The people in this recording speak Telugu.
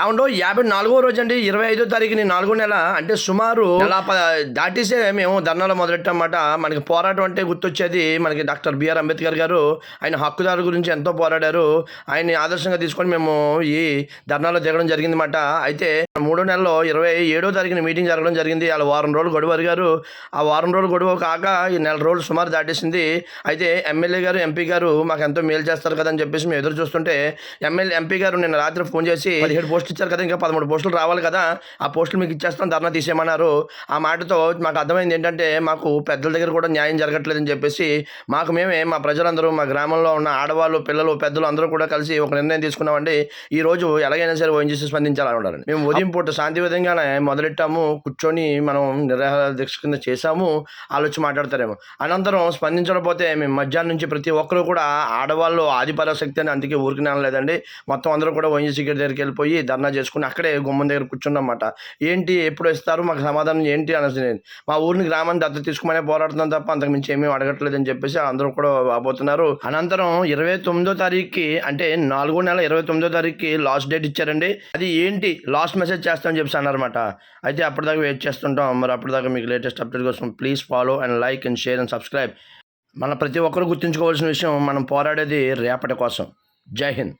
ఏమండో యాభై నాలుగో రోజు అండి ఇరవై ఐదో తారీఖుని నాలుగో నెల అంటే సుమారు నెల దాటిసే మేము ధర్నాలు మొదలెట్టామన్నమాట. మనకి పోరాటం అంటే గుర్తొచ్చేది మనకి డాక్టర్ బిఆర్ అంబేద్కర్ గారు. ఆయన హక్కుదారు గురించి ఎంతో పోరాడారు. ఆయన్ని ఆదర్శంగా తీసుకొని మేము ఈ ధర్నాలో దిగడం జరిగిందన్నమాట. అయితే మూడో నెలలో ఇరవై ఏడో తారీఖున మీటింగ్ జరగడం జరిగింది. వాళ్ళ వారం రోజులు గొడవ అడిగారు ఆ వారం రోజులు గొడవ కాక ఈ నెల రోజులు సుమారు దాటేసింది. అయితే ఎమ్మెల్యే గారు ఎంపీ గారు మాకు ఎంతో మేలు చేస్తారు కదా అని చెప్పేసి మేము ఎదురు చూస్తుంటే ఎమ్మెల్యే ఎంపీ గారు నిన్న రాత్రి ఫోన్ చేసి పదిహేడు పోస్ట్ ఇచ్చారు కదా ఇంకా పదమూడు పోస్టులు రావాలి కదా ఆ పోస్టులు మీకు ఇచ్చేస్తాం ధర్నా తీసేయమన్నారు. ఆ మాటతో మాకు అర్థమైంది ఏంటంటే మాకు పెద్దల దగ్గర కూడా న్యాయం జరగట్లేదని చెప్పేసి మాకు మేమే మా ప్రజలందరూ మా గ్రామంలో ఉన్న ఆడవాళ్ళు పిల్లలు పెద్దలు అందరూ కూడా కలిసి ఒక నిర్ణయం తీసుకున్నామండి. ఈ రోజు ఎలాగైనా సరే ఓఎన్జీసీ స్పందించాలని ఉండాలని మేము ఉదయం పూట శాంతి విధంగానే మొదలెట్టాము కూర్చొని మనం నిరాహార దీక్ష కింద చేశాము ఆలోచి మాట్లాడతారేమో. అనంతరం స్పందించకపోతే మేము మధ్యాహ్నం నుంచి ప్రతి ఒక్కరు కూడా ఆడవాళ్ళు ఆదిపరాశక్తి అని అందుకే ఊరికి లేదండి మొత్తం అందరూ కూడా ఓఎన్జీసీ దగ్గరికి వెళ్ళిపోయి ధర్నా చేసుకుని అక్కడే గుమ్మం దగ్గర కూర్చున్నమాట ఏంటి ఎప్పుడు ఇస్తారు మాకు సమాధానం ఏంటి అనేసి నేను మా ఊరిని గ్రామాన్ని దత్త తీసుకోమనే పోరాడుతున్నాం తప్ప అంతకు మించి ఏమీ అడగట్లేదని చెప్పేసి అందరూ కూడా రాబోతున్నారు అనంతరం ఇరవై తొమ్మిదో తారీఖుకి అంటే నాలుగో నెల ఇరవై తొమ్మిదో తారీఖుకి లాస్ట్ డేట్ ఇచ్చారండి. అది ఏంటి? లాస్ట్ మెసేజ్ చేస్తామని చెప్పేసి అన్నారన్నమాట. అయితే అప్పటిదాకా వెయిట్ చేస్తుంటాం. మరి అప్పటిదాకా మీకు లేటెస్ట్ అప్డేట్ కోసం please follow and like and share and subscribe. మన ప్రతి ఒక్కరు గుర్తుంచుకోవాల్సిన విషయం మనం పోరాడేది రేపటి కోసం. జై హింద్.